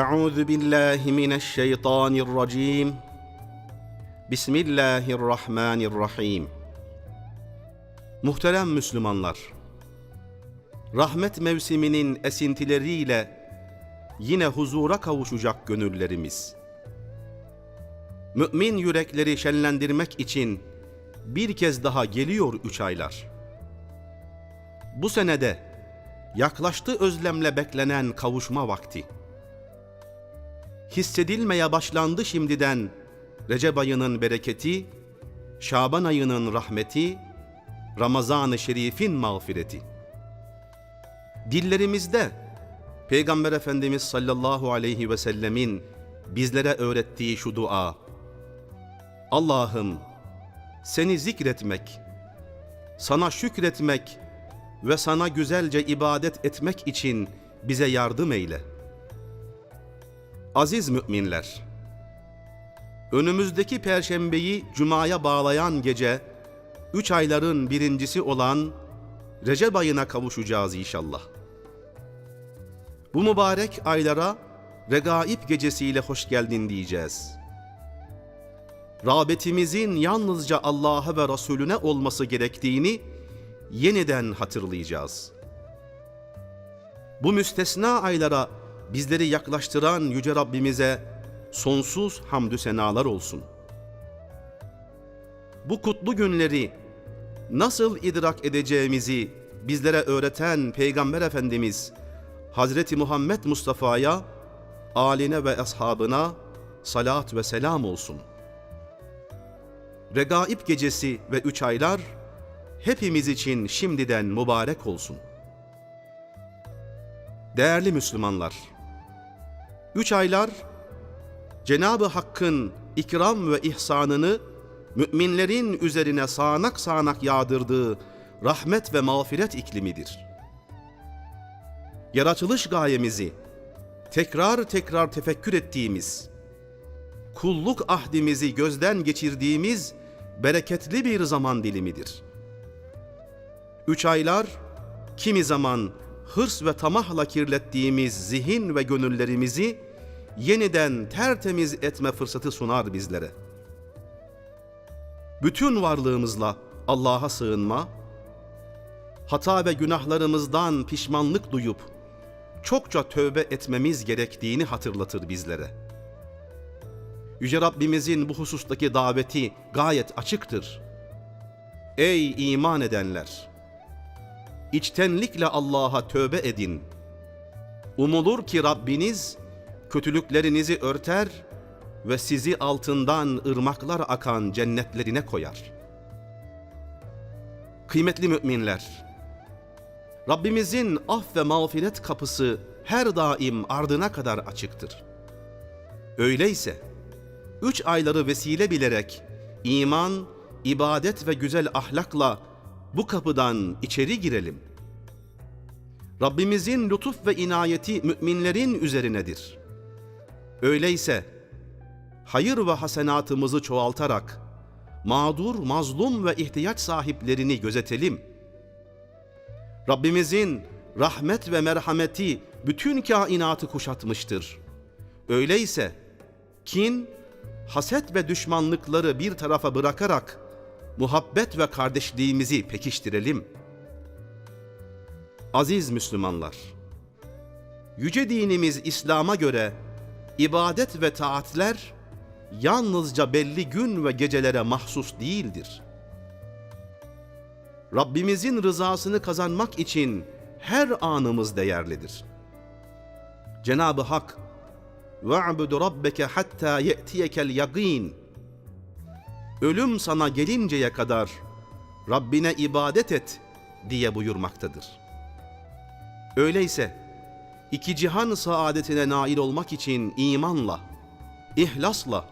Euzu billahi mineşşeytanirracim. Bismillahirrahmanirrahim. Muhterem Müslümanlar, rahmet mevsiminin esintileriyle yine huzura kavuşacak gönüllerimiz. Mümin yürekleri şenlendirmek için bir kez daha geliyor üç aylar. Bu senede yaklaştı özlemle beklenen kavuşma vakti Hissedilmeye başlandı şimdiden Recep ayının bereketi, Şaban ayının rahmeti, Ramazan-ı Şerif'in mağfireti. Dillerimizde Peygamber Efendimiz sallallahu aleyhi ve sellemin bizlere öğrettiği şu dua. Allah'ım seni zikretmek, sana şükretmek ve sana güzelce ibadet etmek için bize yardım eyle. Aziz müminler, önümüzdeki perşembeyi cumaya bağlayan gece, üç ayların birincisi olan Recep ayına kavuşacağız inşallah. Bu mübarek aylara Regaib gecesiyle hoş geldin diyeceğiz. Rağbetimizin yalnızca Allah'a ve Resulüne olması gerektiğini yeniden hatırlayacağız. Bu müstesna aylara bizleri yaklaştıran Yüce Rabbimize sonsuz hamdü senalar olsun. Bu kutlu günleri nasıl idrak edeceğimizi bizlere öğreten Peygamber Efendimiz Hazreti Muhammed Mustafa'ya, aline ve ashabına salat ve selam olsun. Regaib gecesi ve üç aylar hepimiz için şimdiden mübarek olsun. Değerli Müslümanlar, üç aylar Cenab-ı Hakk'ın ikram ve ihsanını müminlerin üzerine sağanak sağanak yağdırdığı rahmet ve mağfiret iklimidir. Yaratılış gayemizi tekrar tekrar tefekkür ettiğimiz, kulluk ahdimizi gözden geçirdiğimiz bereketli bir zaman dilimidir. Üç aylar, kimi zaman hırs ve tamahla kirlettiğimiz zihin ve gönüllerimizi yeniden tertemiz etme fırsatı sunar bizlere. Bütün varlığımızla Allah'a sığınma, hata ve günahlarımızdan pişmanlık duyup çokça tövbe etmemiz gerektiğini hatırlatır bizlere. Yüce Rabbimizin bu husustaki daveti gayet açıktır. Ey iman edenler! İçtenlikle Allah'a tövbe edin. Umulur ki Rabbiniz kötülüklerinizi örter ve sizi altından ırmaklar akan cennetlerine koyar. Kıymetli müminler, Rabbimizin af ve mağfiret kapısı her daim ardına kadar açıktır. Öyleyse, üç ayları vesile bilerek iman, ibadet ve güzel ahlakla bu kapıdan içeri girelim. Rabbimizin lütuf ve inayeti müminlerin üzerinedir. Öyleyse hayır ve hasenatımızı çoğaltarak mağdur, mazlum ve ihtiyaç sahiplerini gözetelim. Rabbimizin rahmet ve merhameti bütün kainatı kuşatmıştır. Öyleyse kin, haset ve düşmanlıkları bir tarafa bırakarak muhabbet ve kardeşliğimizi pekiştirelim. Aziz Müslümanlar, yüce dinimiz İslam'a göre ibadet ve taatler yalnızca belli gün ve gecelere mahsus değildir. Rabbimizin rızasını kazanmak için her anımız değerlidir. Cenab-ı Hak وَعْبُدُ رَبَّكَ حَتَّى يَأْتِيَكَ الْيَقِينَ Ölüm sana gelinceye kadar Rabbine ibadet et diye buyurmaktadır. Öyleyse iki cihan saadetine nail olmak için imanla, ihlasla,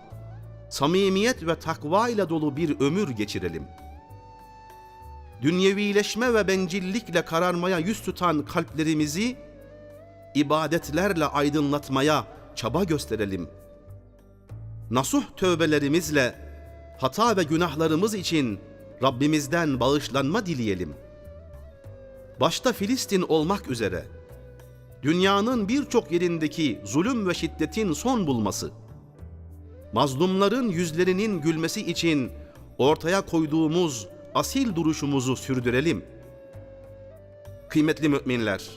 samimiyet ve takva ile dolu bir ömür geçirelim. Dünyevileşme ve bencillikle kararmaya yüz tutan kalplerimizi ibadetlerle aydınlatmaya çaba gösterelim. Nasuh tövbelerimizle hata ve günahlarımız için Rabbimizden bağışlanma dileyelim. Başta Filistin olmak üzere dünyanın birçok yerindeki zulüm ve şiddetin son bulması, mazlumların yüzlerinin gülmesi için ortaya koyduğumuz asil duruşumuzu sürdürelim. Kıymetli müminler,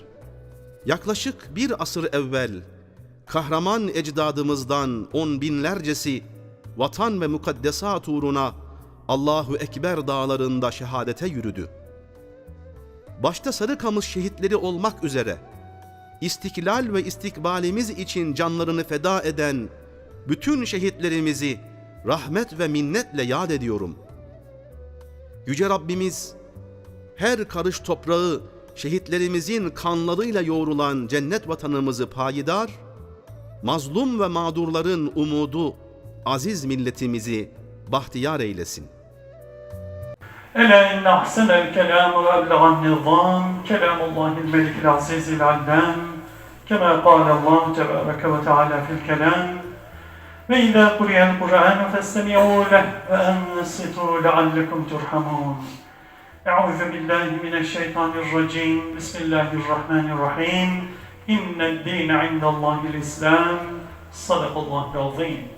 yaklaşık bir asır evvel kahraman ecdadımızdan on binlercesi vatan ve mukaddesat uğruna Allahu Ekber dağlarında şehadete yürüdü. Başta Sarıkamış şehitleri olmak üzere istiklal ve istikbalimiz için canlarını feda eden bütün şehitlerimizi rahmet ve minnetle yad ediyorum. Yüce Rabbimiz her karış toprağı şehitlerimizin kanlarıyla yoğrulan cennet vatanımızı payidar, mazlum ve mağdurların umudu aziz milletimizi bahtiyar eylesin. ألا إن أحسن الكلام وأبلغ النظام كلام الله الملك العزيز العلام كما قال الله تبارك وتعالى في الكلام وإذا قرئ القرآن فاستمعوا له وأنصتوا لعلكم ترحمون أعوذ بالله من الشيطان الرجيم بسم الله الرحمن الرحيم إن الدين عند الله الإسلام صدق الله العظيم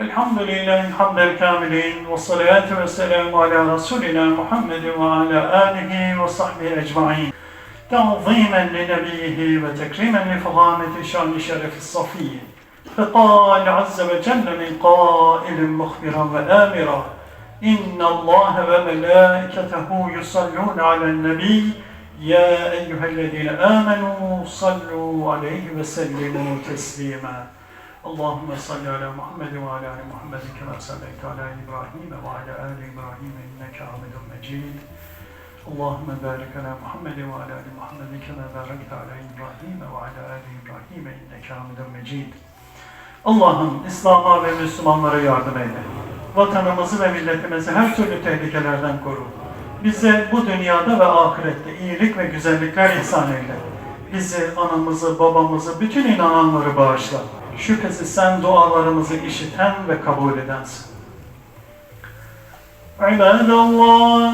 الحمد لله حمد الكاملين والصلاة والسلام على رسولنا محمد وعلى آله وصحبه أجمعين. تعظيما لنبيه وتكريما لفخامة شان شرف الصفي. فقال عز وجل من قائل مخبرا وآمرا إن الله وملائكته يصلون على النبي يا أيها الذين آمنوا صلوا عليه وسلموا تسليما. Allahümme salli ala Muhammed ve ala ali Muhammed kema salleyte ala İbrahim ve ala ali İbrahim inneke hamidun mecid. Allahümme barik ala Muhammed ve ala ali Muhammed kema barakte ala İbrahim ve ala ali İbrahim inneke hamidun mecid. Allah'ım İslam'a ve Müslümanlara yardım eyle. Vatanımızı ve milletimizi her türlü tehlikelerden koru. Bize bu dünyada ve ahirette iyilik ve güzellikler ihsan eyle. Bizi, anamızı, babamızı, bütün inananları bağışla. Şüphesiz sen dualarımızı işiten ve kabul edensin. İbadallah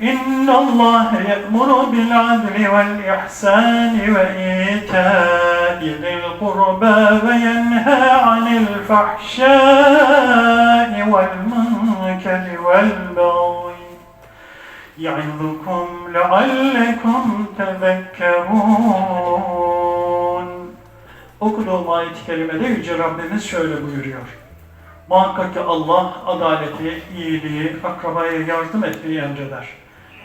إن الله يأمر بالعدل والإحسان وإيتاء ذي القربى وينهى عن الفحشاء والمنكر والبغي يعظكم لعلكم تذكرون Okuduğum ayet-i kerimede Yüce Rabbimiz şöyle buyuruyor. Muhakkak ki Allah adaleti, iyiliği, akrabaya yardım etmeyi emreder.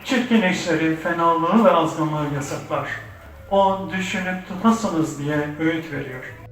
Çirkin işleri, fenalığı ve azgınlığı yasaklar. O düşünüp tutasınız diye öğüt veriyor.